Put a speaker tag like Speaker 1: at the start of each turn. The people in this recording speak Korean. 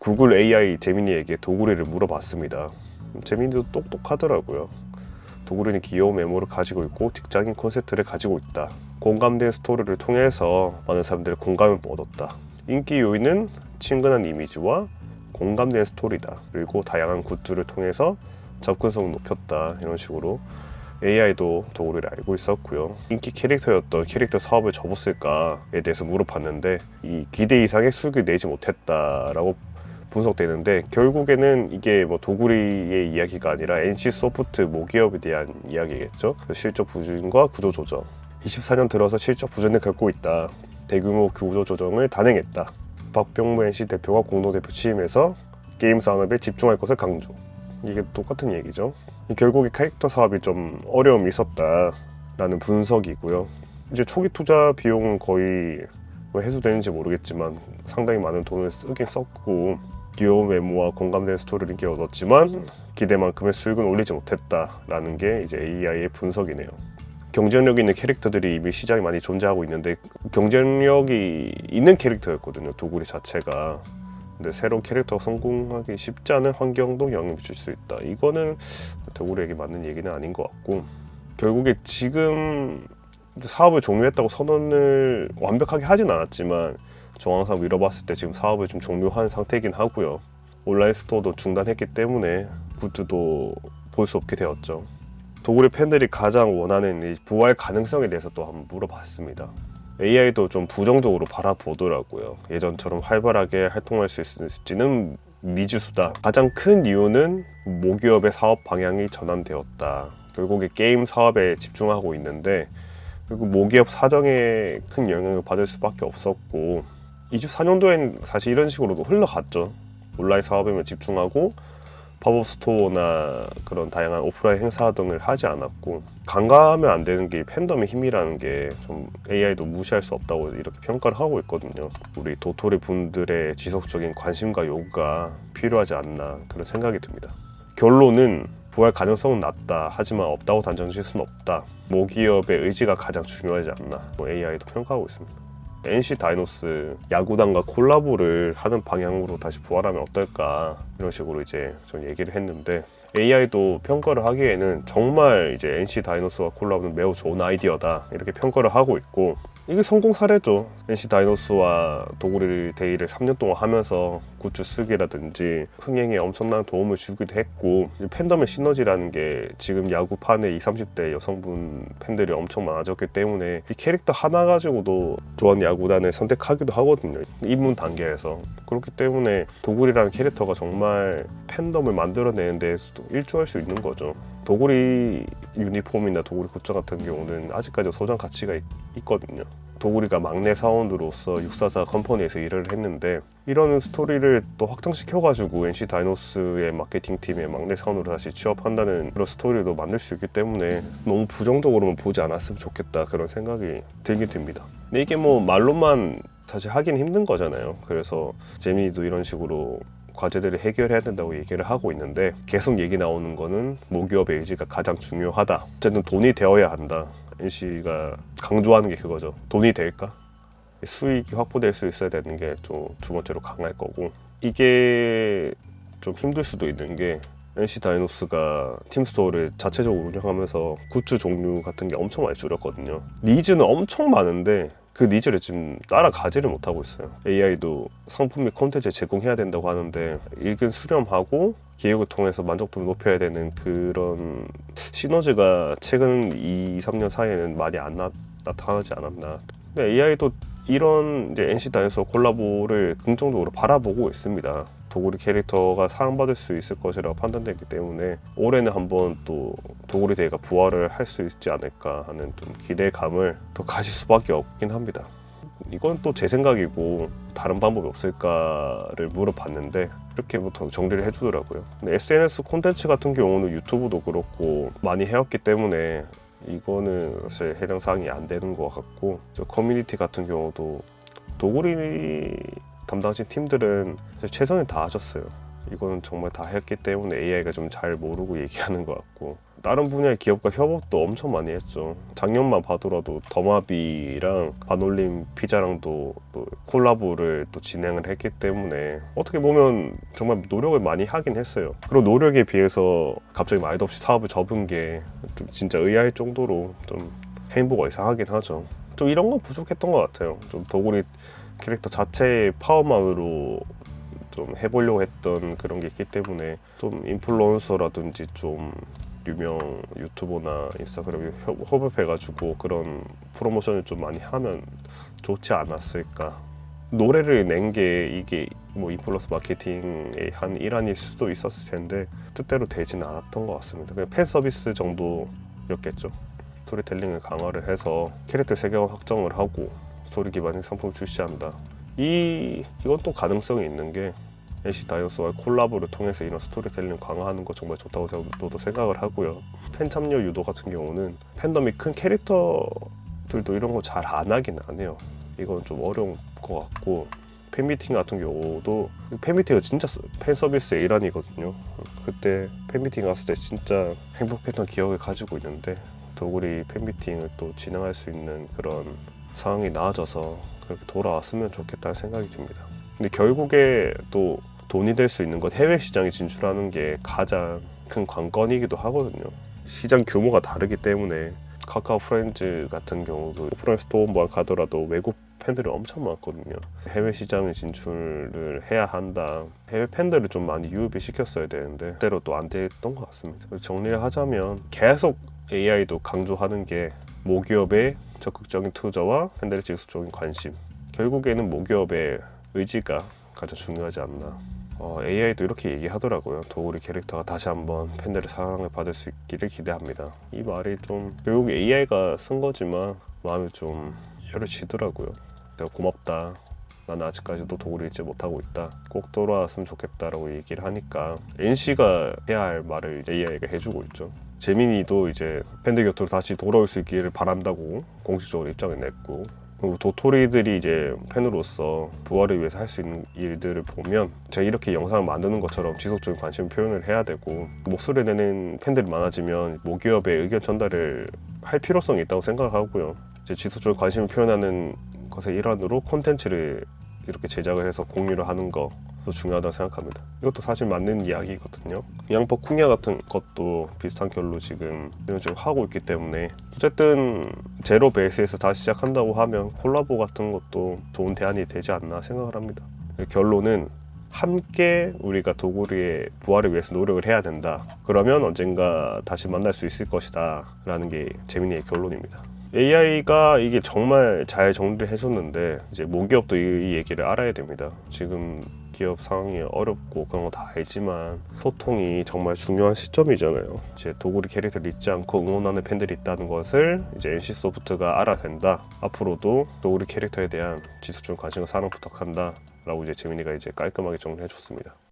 Speaker 1: 구글 AI 재민이에게 도구리를 물어봤습니다. 재민이도 똑똑하더라고요. 도구리는 귀여운 외모를 가지고 있고 직장인 콘셉트를 가지고 있다. 공감된 스토리를 통해서 많은 사람들의 공감을 얻었다. 인기 요인은 친근한 이미지와 공감된 스토리다. 그리고 다양한 굿즈를 통해서 접근성을 높였다. 이런 식으로 AI도 도구리를 알고 있었고요. 인기 캐릭터였던 캐릭터 사업을 접었을까에 대해서 물어봤는데 이 기대 이상의 수익을 내지 못했다라고 분석되는데 결국에는 이게 뭐 도구리의 이야기가 아니라 NC 소프트 모기업에 대한 이야기겠죠. 그 실적 부진과 구조 조정. 24년 들어서 실적 부진을 겪고 있다. 대규모 구조 조정을 단행했다. 박병무 NC 대표가 공동대표 취임해서 게임 산업에 집중할 것을 강조. 이게 똑같은 얘기죠. 결국에 캐릭터 사업이 좀 어려움이 있었다라는 분석이고요. 이제 초기 투자 비용은 거의 뭐 해소되는지 모르겠지만 상당히 많은 돈을 쓰긴 썼고 귀여운 외모와 공감되는 스토리를 인기 얻었지만 기대만큼의 수익은 올리지 못했다라는 게 이제 AI의 분석이네요. 경쟁력 있는 캐릭터들이 이미 시장에 많이 존재하고 있는데 경쟁력이 있는 캐릭터였거든요. 도구리 자체가. 근데 새로운 캐릭터가 성공하기 쉽지 않은 환경도 영향을 미칠 수 있다. 이거는 도구리에게 맞는 얘기는 아닌 것 같고 결국에 지금 사업을 종료했다고 선언을 완벽하게 하진 않았지만 정황상 미뤄봤을 때 지금 사업을 좀 종료한 상태이긴 하고요. 온라인 스토어도 중단했기 때문에 굿즈도 볼 수 없게 되었죠. 도구리 팬들이 가장 원하는 이 부활 가능성에 대해서 또 한번 물어봤습니다. AI도 좀 부정적으로 바라보더라고요. 예전처럼 활발하게 활동할 수 있을지는 미지수다. 가장 큰 이유는 모기업의 사업 방향이 전환되었다. 결국에 게임 사업에 집중하고 있는데 그리고 모기업 사정에 큰 영향을 받을 수밖에 없었고 24년도엔 사실 이런 식으로도 흘러갔죠. 온라인 사업에만 집중하고 팝업 스토어나 그런 다양한 오프라인 행사 등을 하지 않았고 간과하면 안 되는 게 팬덤의 힘이라는 게 좀 AI도 무시할 수 없다고 이렇게 평가를 하고 있거든요. 우리 도토리 분들의 지속적인 관심과 요구가 필요하지 않나 그런 생각이 듭니다. 결론은 부활 가능성은 낮다. 하지만 없다고 단정 지을 수는 없다. 모기업의 의지가 가장 중요하지 않나. 뭐 AI도 평가하고 있습니다. NC 다이노스 야구단과 콜라보를 하는 방향으로 다시 부활하면 어떨까 이런 식으로 이제 좀 얘기를 했는데 AI도 평가를 하기에는 정말 이제 NC 다이노스와 콜라보는 매우 좋은 아이디어다 이렇게 평가를 하고 있고 이게 성공 사례죠. NC 다이노스와 도구리 데이를 3년 동안 하면서 굿즈 쓰기라든지 흥행에 엄청난 도움을 주기도 했고 이 팬덤의 시너지라는 게 지금 야구판에 20, 30대 여성분 팬들이 엄청 많아졌기 때문에 이 캐릭터 하나 가지고도 좋아하는 야구단을 선택하기도 하거든요. 입문 단계에서 그렇기 때문에 도구리라는 캐릭터가 정말 팬덤을 만들어내는 데서도 일조할 수 있는 거죠. 도구리 유니폼이나 도구리 굿즈 같은 경우는 아직까지 소장 가치가 있, 있거든요. 도구리가 막내 사원으로서 644 컴퍼니에서 일을 했는데 이런 스토리를 또 확장시켜가지고 NC 다이노스의 마케팅팀의 막내 사원으로 다시 취업한다는 그런 스토리도 만들 수 있기 때문에 너무 부정적으로만 보지 않았으면 좋겠다 그런 생각이 들긴 듭니다. 근데 이게 뭐 말로만 사실 하긴 힘든 거잖아요. 그래서 재민이도 이런 식으로 과제들을 해결해야 된다고 얘기를 하고 있는데 계속 얘기 나오는 거는 모기업의 의지가 가장 중요하다. 어쨌든 돈이 되어야 한다. NC가 강조하는 게 그거죠. 돈이 될까? 수익이 확보될 수 있어야 되는 게 좀 두 번째로 강할 거고 이게 좀 힘들 수도 있는 게 NC 다이노스가 팀스토어를 자체적으로 운영하면서 굿즈 종류 같은 게 엄청 많이 줄였거든요. 니즈는 엄청 많은데 그 니즈를 지금 따라가지를 못하고 있어요. AI도 상품 및 콘텐츠 제공해야 된다고 하는데 일근 수렴하고 기획을 통해서 만족도를 높여야 되는 그런 시너지가 최근 2, 3년 사이에는 많이 안 나, 나타나지 않았나. 근데 AI도 이런 이제 NC 다이노스 콜라보를 긍정적으로 바라보고 있습니다. 도구리 캐릭터가 사랑받을 수 있을 것이라고 판단되기 때문에 올해는 한번 또 도구리 대회가 부활을 할 수 있지 않을까 하는 좀 기대감을 더 가질 수밖에 없긴 합니다. 이건 또 제 생각이고 다른 방법이 없을까를 물어봤는데 이렇게 부터 정리를 해주더라고요. 근데 SNS 콘텐츠 같은 경우는 유튜브도 그렇고 많이 해왔기 때문에 이거는 사실 해당 사항이 안 되는 것 같고 저 커뮤니티 같은 경우도 도구리 담당하신 팀들은 최선을 다하셨어요. 이거는 정말 다 했기 때문에 AI가 좀 잘 모르고 얘기하는 것 같고 다른 분야의 기업과 협업도 엄청 많이 했죠. 작년만 봐더라도 더마비랑 반올림 피자랑도 또 콜라보를 또 진행을 했기 때문에 어떻게 보면 정말 노력을 많이 하긴 했어요. 그리고 노력에 비해서 갑자기 말도 없이 사업을 접은 게 좀 진짜 의아할 정도로 좀 행보가 이상하긴 하죠. 좀 이런 건 부족했던 것 같아요. 좀 도구리 캐릭터 자체의 파워만으로 좀 해보려고 했던 그런 게 있기 때문에 좀 인플루언서라든지 좀 유명 유튜버나 인스타그램에 협- 협업해가지고 그런 프로모션을 좀 많이 하면 좋지 않았을까. 노래를 낸 게 이게 뭐 인플루언서 마케팅의 한 일환일 수도 있었을 텐데 뜻대로 되진 않았던 것 같습니다. 그냥 팬 서비스 정도였겠죠. 스토리텔링을 강화를 해서 캐릭터 세계관 확정을 하고 스토리 기반의 상품을 출시한다. 이 이건 또 가능성이 있는 게 NC 다이오스와 콜라보를 통해서 이런 스토리텔링 강화하는 거 정말 좋다고 저도 생각을 하고요. 팬 참여 유도 같은 경우는 팬덤이 큰 캐릭터들도 이런 거 잘 안 하긴 안 해요. 이건 좀 어려운 것 같고 팬미팅 같은 경우도 팬미팅은 진짜 서- 팬 서비스의 일환이거든요. 그때 팬미팅 갔을 때 진짜 행복했던 기억을 가지고 있는데 도구리 팬미팅을 또 진행할 수 있는 그런 상황이 나아져서 그렇게 돌아왔으면 좋겠다는 생각이 듭니다. 근데 결국에 또 돈이 될 수 있는 건 해외 시장에 진출하는 게 가장 큰 관건이기도 하거든요. 시장 규모가 다르기 때문에 카카오 프렌즈 같은 경우도 오프라인 스토어만 가더라도 외국 팬들이 엄청 많거든요. 해외 시장에 진출을 해야 한다. 해외 팬들을 좀 많이 유입을 시켰어야 되는데 그대로 또 안 됐던 것 같습니다. 정리를 하자면 계속 AI도 강조하는 게 모기업의 적극적인 투자와 팬들의 지속적인 관심. 결국에는 모기업의 의지가 가장 중요하지 않나. 어, AI도 이렇게 얘기하더라고요. 도우리 캐릭터가 다시 한번 팬들의 사랑을 받을 수 있기를 기대합니다. 이 말이 좀 결국 AI가 쓴 거지만 마음이 좀 여려지더라고요. 내가 고맙다. 나는 아직까지도 도구를 잊지 못하고 있다. 꼭 돌아왔으면 좋겠다라고 얘기를 하니까 NC가 해야 할 말을 AI가 해주고 있죠. 재민이도 이제 팬들 곁으로 다시 돌아올 수 있기를 바란다고 공식적으로 입장을 냈고 그리고 도토리들이 이제 팬으로서 부활을 위해서 할 수 있는 일들을 보면 제가 이렇게 영상을 만드는 것처럼 지속적인 관심 표현을 해야 되고 목소리 내는 팬들이 많아지면 모기업의 의견 전달을 할 필요성이 있다고 생각을 하고요. 이제 지속적인 관심을 표현하는 것의 일환으로 콘텐츠를 이렇게 제작을 해서 공유를 하는 거도 중요하다고 생각합니다. 이것도 사실 맞는 이야기거든요. 양파 쿵야 같은 것도 비슷한 결로 지금 이런 식으로 하고 있기 때문에 어쨌든 제로 베이스에서 다시 시작한다고 하면 콜라보 같은 것도 좋은 대안이 되지 않나 생각을 합니다. 결론은 함께 우리가 도구리의 부활을 위해서 노력을 해야 된다. 그러면 언젠가 다시 만날 수 있을 것이다. 라는 게 재민이의 결론입니다. AI가 이게 정말 잘 정리를 해줬는데 이제 모기업도 이, 이 얘기를 알아야 됩니다. 지금 기업 상황이 어렵고 그런 거 다 알지만 소통이 정말 중요한 시점이잖아요. 이제 도구리 캐릭터를 잊지 않고 응원하는 팬들이 있다는 것을 이제 NC 소프트가 알아낸다. 앞으로도 도구리 캐릭터에 대한 지속적인 관심과 사랑 부탁한다. 라고 이제 재민이가 이제 깔끔하게 정리해줬습니다.